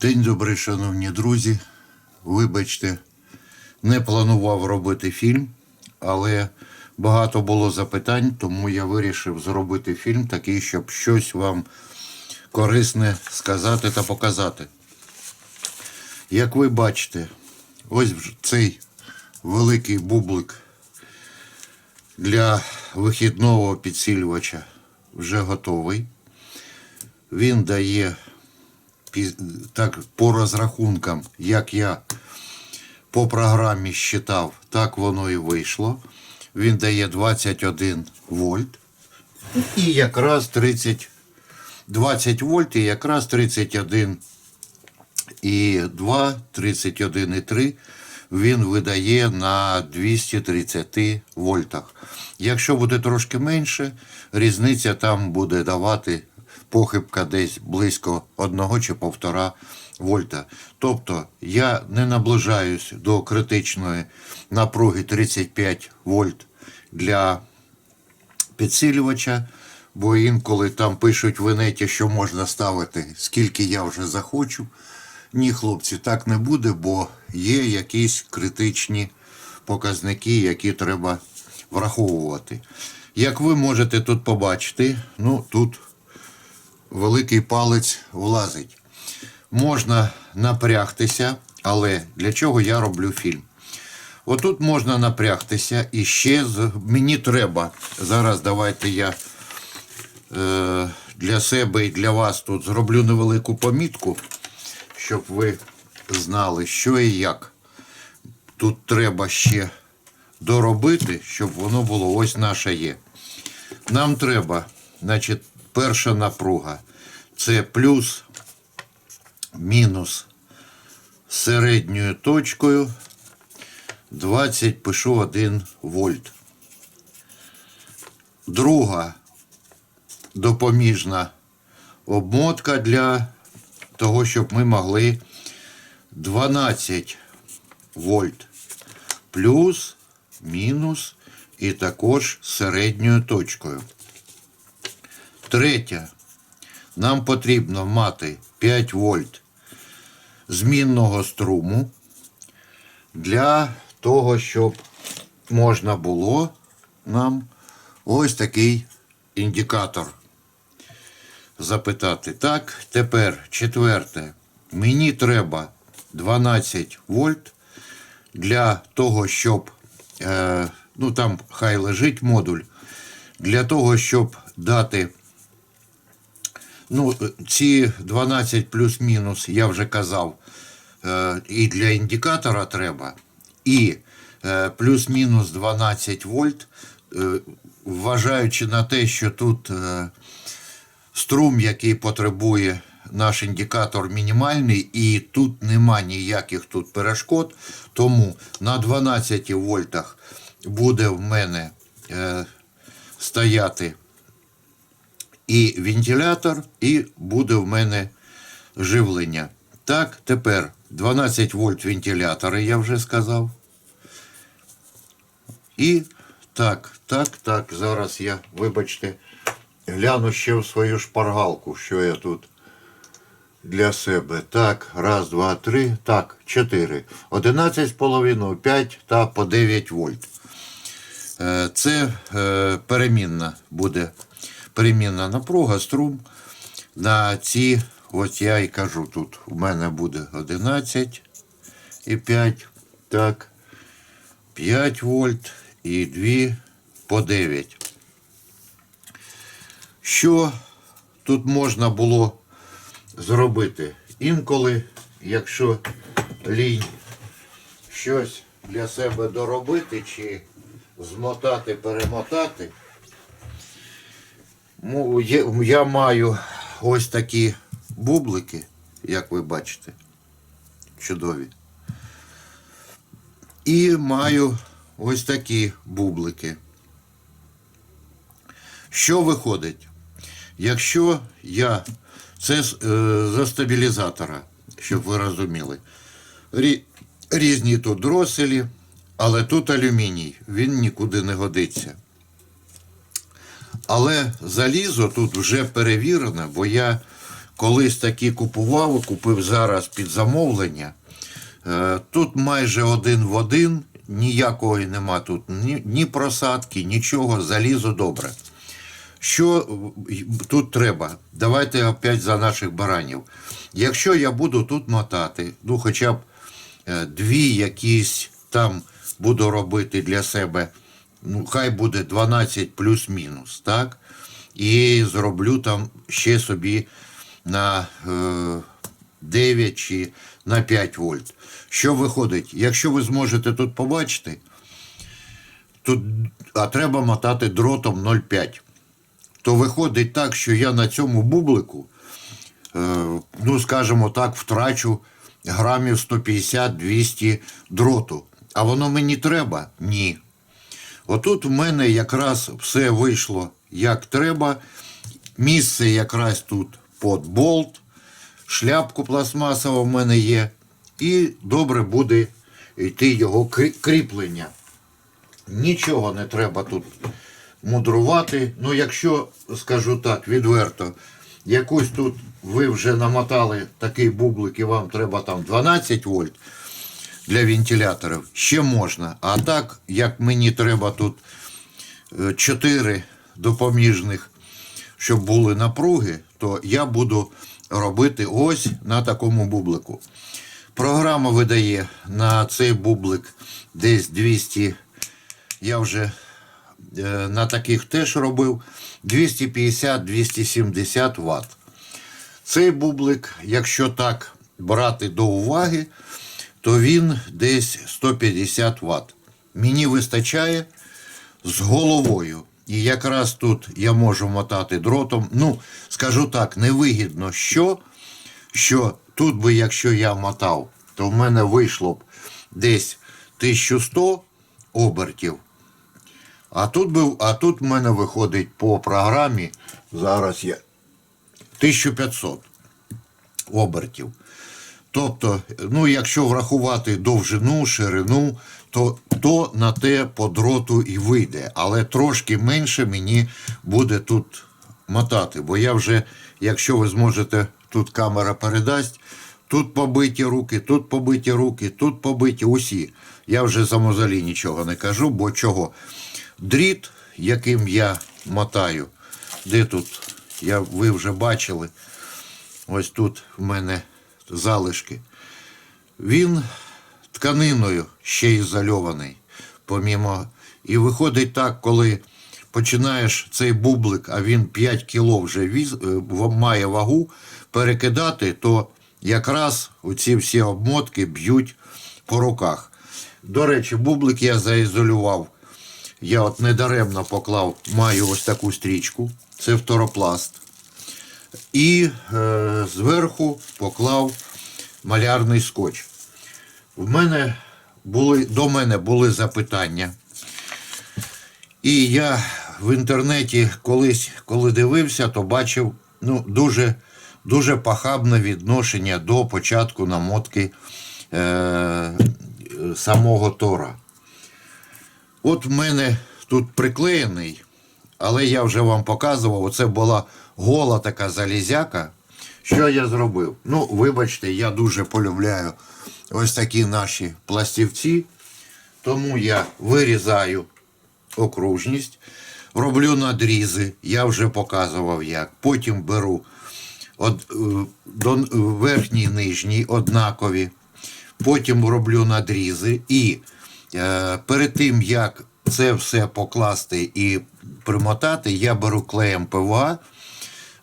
День добрий, шановні друзі. Вибачте, не планував робити фільм, але багато було запитань, тому я вирішив зробити фільм такий, щоб щось вам корисне сказати та показати. Як ви бачите, ось цей великий бублик для вихідного підсилювача вже готовий. Він дає так по розрахункам, як я по програмі считав, так воно і вийшло. Він дає 21 вольт і якраз 30, 20 вольт і якраз 31 і 2, 31 і 3 він видає на 230 вольтах. Якщо буде трошки менше, різниця там буде давати похибка десь близько 1 чи 1,5 вольта. Тобто я не наближаюсь до критичної напруги 35 вольт для підсилювача, бо інколи там пишуть в інеті, що можна ставити, скільки я вже захочу. Ні, хлопці, так не буде, бо є якісь критичні показники, які треба враховувати. Як ви можете тут побачити, ну тут великий палець влазить. Можна напрягтися, але для чого я роблю фільм? Отут можна напрягтися і ще мені треба. Зараз давайте я е, для себе і для вас тут зроблю невелику помітку, щоб ви знали, що і як. Тут треба ще доробити, щоб воно було ось наше є. Нам треба, значить, перша напруга це плюс, мінус середньою точкою 20 пишу 1 вольт. Друга допоміжна обмотка для того, щоб ми могли 12 вольт плюс, мінус і також середньою точкою. Третє. Нам потрібно мати 5 вольт змінного струму для того, щоб можна було нам ось такий індикатор запитати. Так, тепер четверте. Мені треба 12 вольт для того, щоб, е, ну там хай лежить модуль, для того, щоб дати. Ну, ці 12 плюс-мінус, я вже казав, е, і для індикатора треба, і е, плюс-мінус 12 вольт, е, вважаючи на те, що тут е, струм, який потребує наш індикатор мінімальний, і тут нема ніяких тут перешкод, тому на 12 вольтах буде в мене е, стояти і вентилятор, і буде в мене живлення. Так, тепер 12 вольт вентилятори, я вже сказав. І так, так, так, зараз я, вибачте, гляну ще в свою шпаргалку, що я тут для себе. Так, раз, два, три, так, чотири. Одинадцять з половиною, п'ять та по 9 вольт. Е, Це е, перемінна буде перемінна напруга, струм. На ці, ось я і кажу, тут у мене буде 11 і 5, так, 5 вольт і 2 по 9. Що тут можна було зробити? Інколи, якщо лінь щось для себе доробити чи змотати, перемотати, я маю ось такі бублики, як ви бачите, чудові. І маю ось такі бублики. Що виходить? Якщо я. Це е, за стабілізатора, щоб ви розуміли. Рі, різні тут дроселі, але тут алюміній, він нікуди не годиться. Але залізо тут вже перевірене, бо я колись такі купував, купив зараз під замовлення. Е, Тут майже один в один, ніякої нема тут ні, ні просадки, нічого, залізо добре. Що е, тут треба? Давайте опять за наших баранів. Якщо я буду тут мотати, ну хоча б е, дві якісь там буду робити для себе, ну хай буде 12 плюс-мінус, так? І зроблю там ще собі на е, 9 чи на 5 вольт. Що виходить? Якщо ви зможете тут побачити, тут, а треба мотати дротом 0,5 то виходить так, що я на цьому бублику, е, ну скажімо так, втрачу грамів 150-200 дроту. А воно мені треба? Ні. Отут в мене якраз все вийшло як треба. Місце якраз тут під болт, шляпку пластмасова в мене є. І добре буде йти його кріплення. Нічого не треба тут мудрувати. Ну, якщо, скажу так, відверто, якусь тут ви вже намотали такий бублик і вам треба там 12 вольт для вентиляторів, ще можна. А так, як мені треба тут 4 допоміжних, щоб були напруги, то я буду робити ось на такому бублику. Програма видає на цей бублик десь 200, я вже е, на таких теж робив 250-270 Вт. Цей бублик, якщо так брати до уваги, то він десь 150 Вт. Мені вистачає з головою. І якраз тут я можу мотати дротом. Ну, скажу так, невигідно, що, що тут би, якщо я мотав, то в мене вийшло б десь 1100 обертів. А тут, би, а тут в мене виходить по програмі, зараз я 1500 обертів. Тобто, ну, якщо врахувати довжину, ширину, то, то на те по дроту і вийде. Але трошки менше мені буде тут мотати. Бо я вже, якщо ви зможете, тут камера передасть, тут побиті руки, тут побиті руки, тут побиті усі. Я вже за мозолі нічого не кажу, бо чого? Дріт, яким я мотаю, де тут, я, ви вже бачили, ось тут в мене залишки. Він тканиною ще ізольований, помімо. І виходить так, коли починаєш цей бублик, а він 5 кіло вже віз, е, має вагу, перекидати, то якраз оці всі обмотки б'ють по руках. До речі, бублик я заізолював. Я от недаремно поклав, маю ось таку стрічку, це фторопласт. І е, зверху поклав малярний скотч. В мене були, до мене були запитання. І я в інтернеті колись, коли дивився, то бачив ну, дуже, дуже похабне відношення до початку намотки е, самого Тора. От в мене тут приклеєний, але я вже вам показував, оце була гола така залізяка. Що я зробив? Ну, вибачте, я дуже полюбляю ось такі наші пластівці. Тому я вирізаю окружність, роблю надрізи, я вже показував як. Потім беру од, е, до, е, верхній нижній однакові. Потім роблю надрізи і е, перед тим, як це все покласти і примотати, я беру клеєм ПВА,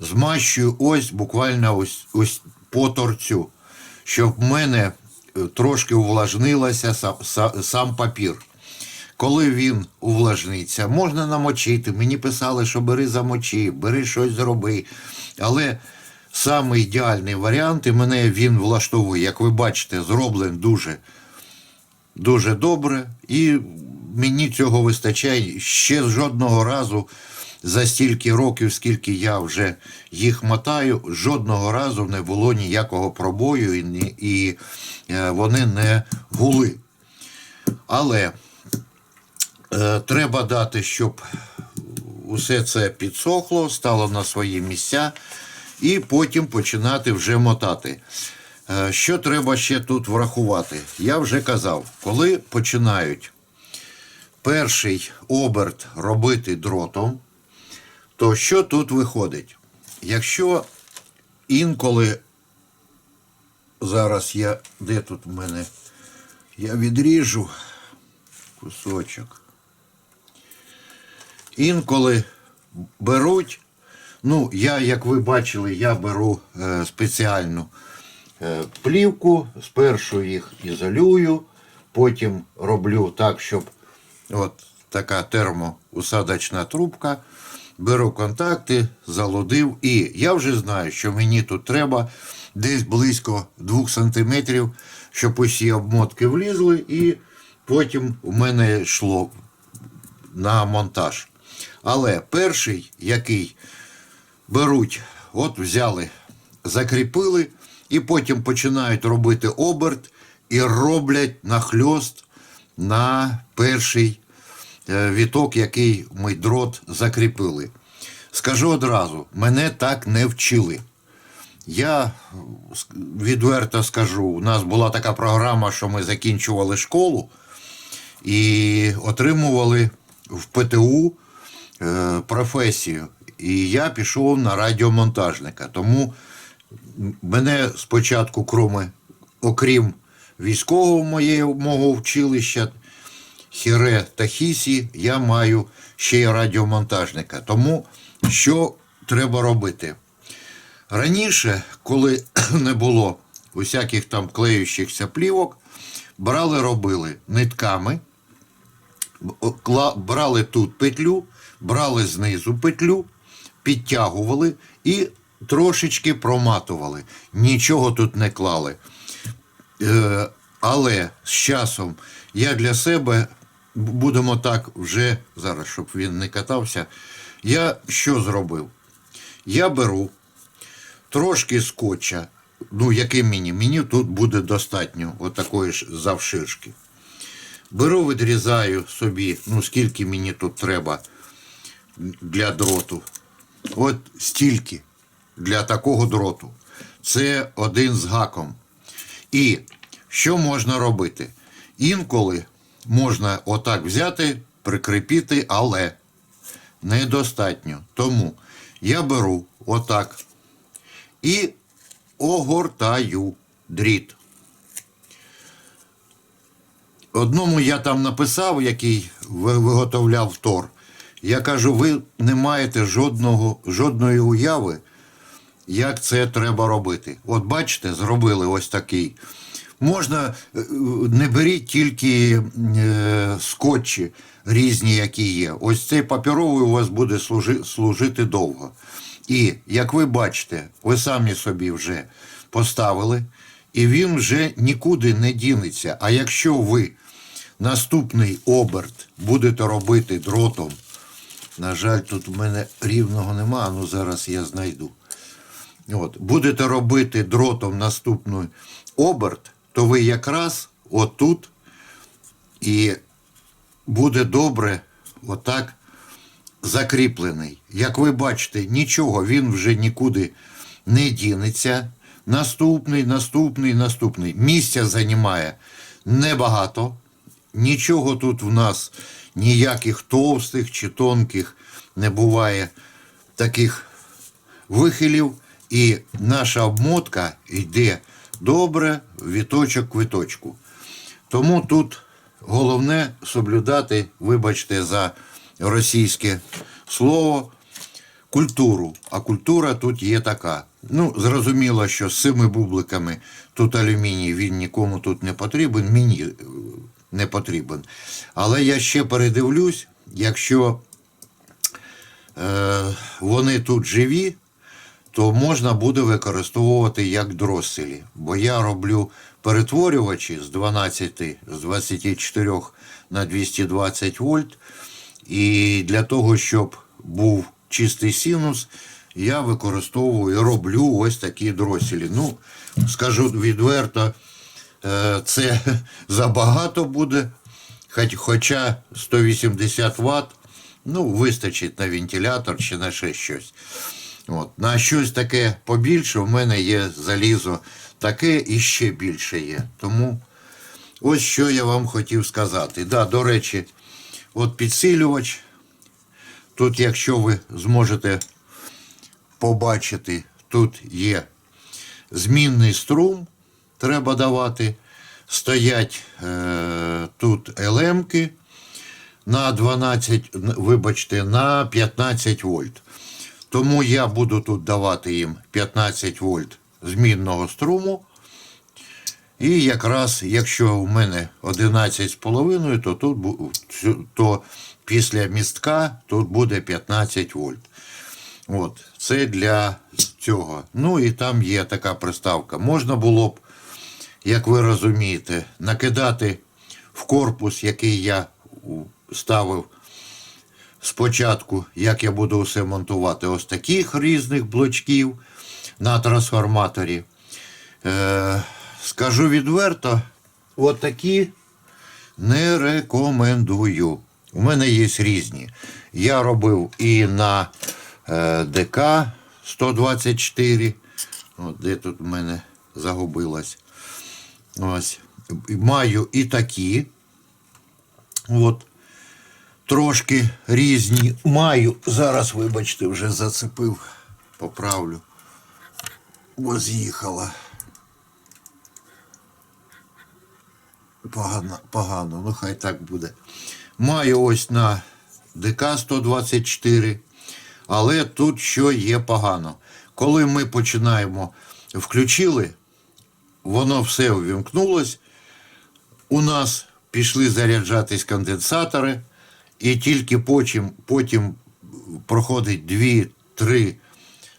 змащую ось буквально ось, ось по торцю, щоб в мене е, трошки увлажнилося сам, сам папір. Коли він увлажниться, можна намочити. Мені писали, що бери замочи, бери щось зроби. Але саме ідеальний варіант, і мене він влаштовує, як ви бачите, зроблений дуже, дуже добре. І мені цього вистачає ще жодного разу за стільки років, скільки я вже їх мотаю, жодного разу не було ніякого пробою і, і е, вони не гули. Але е, треба дати, щоб усе це підсохло, стало на свої місця. і потім починати вже мотати. Е, Що треба ще тут врахувати? Я вже казав, коли починають перший оберт робити дротом, то що тут виходить? Якщо інколи зараз я. Де тут в мене? Я відріжу кусочок. Інколи беруть. Ну, я, як ви бачили, я беру е, спеціальну е, плівку, спершу їх ізолюю, потім роблю так, щоб от така термоусадочна трубка. Беру контакти, залудив, і я вже знаю, що мені тут треба десь близько 2 см, щоб усі обмотки влізли, і потім у мене йшло на монтаж. Але перший, який беруть, от взяли, закріпили, і потім починають робити оберт і роблять нахльост на перший віток, який ми дрот закріпили. Скажу одразу, мене так не вчили. Я е, відверто скажу, у нас була така програма, що ми закінчували школу і отримували в ПТУ е, професію. І я пішов на радіомонтажника. Тому мене спочатку, кроме, окрім військового моєї, мого училища, Хіре та Хісі, я маю ще й радіомонтажника. Тому що треба робити? Раніше, коли не було усяких там клеючихся плівок, брали, робили нитками, брали тут петлю, брали знизу петлю, підтягували і трошечки проматували. Нічого тут не клали. Е, але з часом я для себе будемо так вже зараз, щоб він не катався. Я що зробив? Я беру трошки скотча, ну який мені? Мені тут буде достатньо отакої ж завширшки. Беру, відрізаю собі, ну скільки мені тут треба для дроту. От стільки для такого дроту. Це один з гаком. І що можна робити? Інколи можна отак взяти, прикріпити, але недостатньо. Тому я беру отак і огортаю дріт. Одному я там написав, який виготовляв тор. Я кажу, ви не маєте жодного, жодної уяви, як це треба робити. От бачите, зробили ось такий. Можна, е, не беріть тільки е, скотчі різні, які є. Ось цей паперовий у вас буде служи, служити довго. І як ви бачите, ви самі собі вже поставили, і він вже нікуди не дінеться. А якщо ви наступний оберт будете робити дротом, на жаль, тут у мене рівного нема, ну зараз я знайду. От, будете робити дротом наступний оберт, то ви якраз отут і буде добре отак закріплений. Як ви бачите, нічого, він вже нікуди не дінеться. Наступний, наступний, наступний. Місця займає небагато. Нічого тут в нас ніяких товстих чи тонких не буває таких вихилів. І наша обмотка йде добре віточок к віточку. Тому тут головне соблюдати, вибачте, за російське слово, культуру. А культура тут є така. Ну, зрозуміло, що з цими бубликами тут алюміній він нікому тут не потрібен, мені е, не потрібен. Але я ще передивлюсь, якщо е, вони тут живі, то можна буде використовувати як дроселі. Бо я роблю перетворювачі з 12, з 24 на 220 вольт. І для того, щоб був чистий синус, я використовую, роблю ось такі дроселі. Ну, скажу відверто, е, це забагато буде, хоч- хоча 180 Вт, ну, вистачить на вентилятор чи на ще щось. От. На щось таке побільше в мене є залізо таке і ще більше є. Тому ось що я вам хотів сказати. Да, до речі, от підсилювач. Тут, якщо ви зможете побачити, тут є змінний струм, треба давати. Стоять е, тут елемки на 12, вибачте, на 15 вольт. Тому я буду тут давати їм 15 вольт змінного струму. І якраз, якщо у мене 11,5, то тут то після містка тут буде 15 вольт. От, це для цього. Ну і там є така приставка. Можна було б, як ви розумієте, накидати в корпус, який я ставив спочатку, як я буду все монтувати, ось таких різних блочків на трансформаторі. Е, скажу відверто, от такі не рекомендую. У мене є різні. Я робив і на е, ДК 124. От де тут в мене загубилось. Ось. Маю і такі. От. Трошки різні. Маю. Зараз, вибачте, вже зацепив. Поправлю. Бо з'їхала. Погано, погано, ну хай так буде. Маю ось на ДК 124, але тут що є погано. Коли ми починаємо включили, воно все увімкнулось, у нас пішли заряджатись конденсатори, і тільки потім, потім проходить 2-3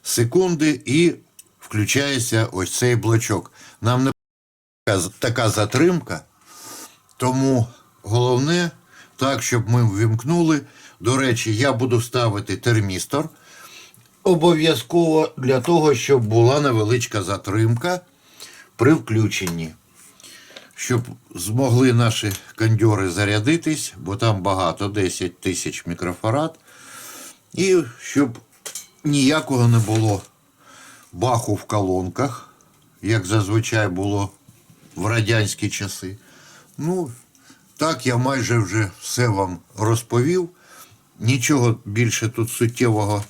секунди і включається ось цей блочок. Нам не така- затримка. Тому головне, так, щоб ми ввімкнули. До речі, я буду ставити термістор. Обов'язково для того, щоб була невеличка затримка при включенні. Щоб змогли наші кондьори зарядитись, бо там багато 10 тисяч мікрофарад. І щоб ніякого не було баху в колонках, як зазвичай було в радянські часи. Ну, так я майже вже все вам розповів. Нічого більше тут суттєвого,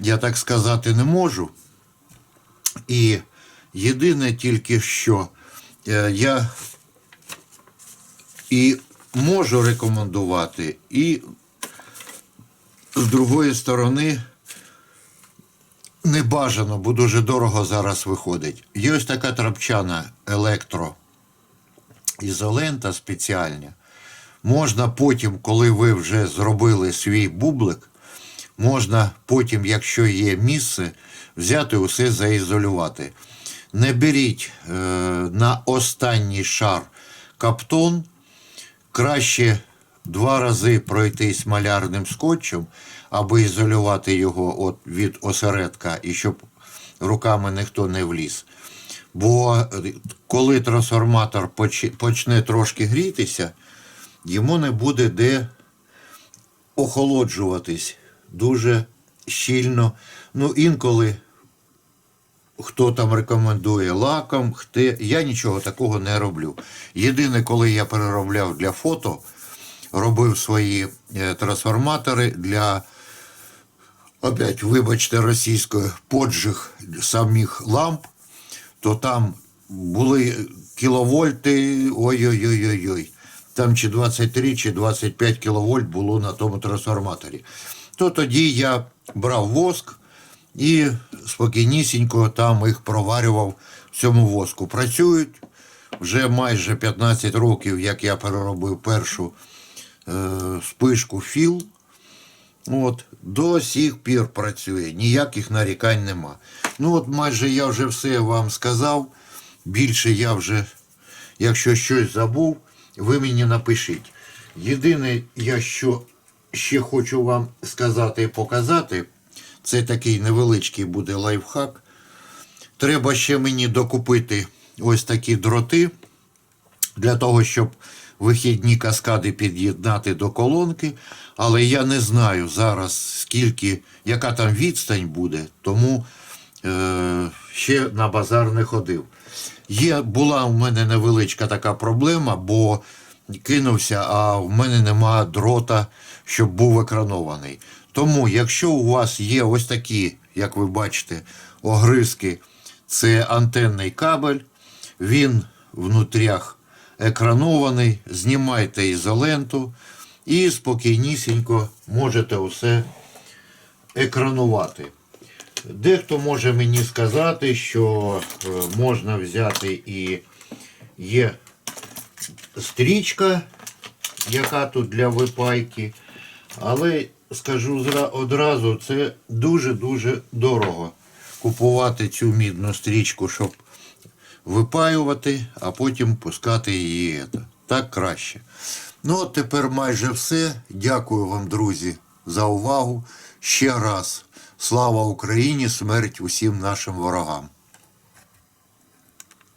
я так сказати, не можу. І єдине тільки що я і можу рекомендувати, і з другої сторони не бажано, бо дуже дорого зараз виходить. Є ось така трапчана електро ізолента спеціальна. Можна потім, коли ви вже зробили свій бублик, можна потім, якщо є місце, взяти усе заізолювати. Не беріть е, на останній шар каптон, краще два рази пройтись малярним скотчем, аби ізолювати його от від осередка і щоб руками ніхто не вліз. Бо е, коли трансформатор почне трошки грітися, йому не буде де охолоджуватись дуже щільно. Ну, інколи хто там рекомендує лаком, хте, я нічого такого не роблю. Єдине, коли я переробляв для фото, робив свої е, трансформатори для опять, вибачте, російською поджиг самих ламп, то там були кіловольти, ой-ой-ой-ой-ой. Там чи 23, чи 25 кіловольт було на тому трансформаторі. То тоді я брав воск і спокійнісінько там їх проварював в цьому воску. Працюють вже майже 15 років, як я переробив першу е, спишку філ. От, до сих пір працює, ніяких нарікань нема. Ну от майже я вже все вам сказав. Більше я вже, якщо щось забув, ви мені напишіть. Єдине, я що ще хочу вам сказати і показати, це такий невеличкий буде лайфхак. Треба ще мені докупити ось такі дроти для того, щоб вихідні каскади під'єднати до колонки, але я не знаю зараз, скільки, яка там відстань буде, тому е, ще на базар не ходив. Є, була у мене невеличка така проблема, бо кинувся, а в мене нема дрота, щоб був екранований. Тому, якщо у вас є ось такі, як ви бачите, огризки, це антенний кабель, він внутрях екранований, знімайте ізоленту і спокійнісінько можете усе екранувати. Дехто може мені сказати, що е, можна взяти і є стрічка, яка тут для випайки, але скажу одразу, це дуже-дуже дорого купувати цю мідну стрічку, щоб випаювати, а потім пускати її. Так краще. Ну, от тепер майже все. Дякую вам, друзі, за увагу. Ще раз. Слава Україні! Смерть усім нашим ворогам!